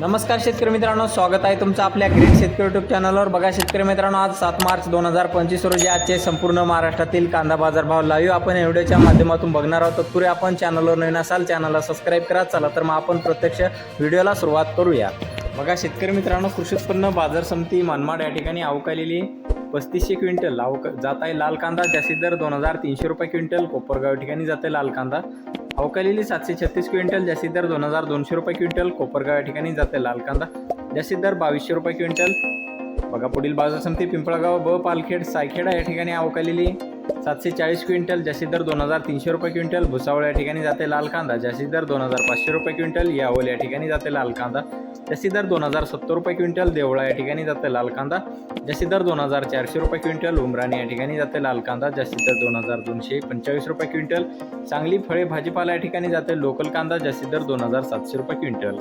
नमस्कार शेतकरी मित्रांनो स्वागत आहे तुमचं आपल्या ग्रेट शेतकरी युट्यूब चॅनलवर बघा शेतकरी मित्रांनो आज सात मार्च दोन हजार पंचवीस रोजी आजचे संपूर्ण महाराष्ट्रातील कांदा बाजारभाव लाईव्ह आपण व्हिडिओच्या माध्यमातून बघणार आहोत. तत्पूर्वी आपण चॅनलवर नवीन असाल चॅनलला सबस्क्राईब करा. चला तर मग आपण प्रत्यक्ष व्हिडिओला सुरुवात करूया. बघा शेतकरी मित्रांनो कृषी उत्पन्न बाजार समिती मनमाड या ठिकाणी अवकालेली पस्तीसशे क्विंटल. अवक जात आहे लाल कांदा जास्तीत दर दोन हजार तीनशे रुपये क्विंटल. कोपरगाव ठिकाणी ठिकाणी जाते लाल कांदा. अवकालेली सातशे छत्तीस क्विंटल जास्तीत दर दोन हजार दोनशे रुपये क्विंटल कोपरगाव या ठिकाणी जाते लाल कांदा. जास्तीत दर बावीसशे रुपये क्विंटल. बघा पुढील बाजार समिती पिंपळगाव ब पालखेड सायखेडा या ठिकाणी अवकालेली. सातशे चाळीस क्विंटल जास्तीत दर दोन हजार तीनशे रुपये क्विंटल भुसावळ या ठिकाणी जाते लाल कांदा जास्तीत दर दोन हजार पाचशे रुपये क्विंटल यावल या ठिकाणी जाते लाल कांदा जास्तीत दर दोन हजार सत्तर रुपये क्विंटल देवळा या ठिकाणी जाते लाल कांदा जास्तीत दर दोन हजार चारशे रुपये क्विंटल उमराणी या ठिकाणी जाते लाल कांदा जास्तीत दर दोन हजार दोनशे पंचेचाळीस रुपये क्विंटल चांगली फळे भाजीपाला या ठिकाणी जाते लोकल कांदा जास्तीत दर दोन हजार सातशे रुपये क्विंटल.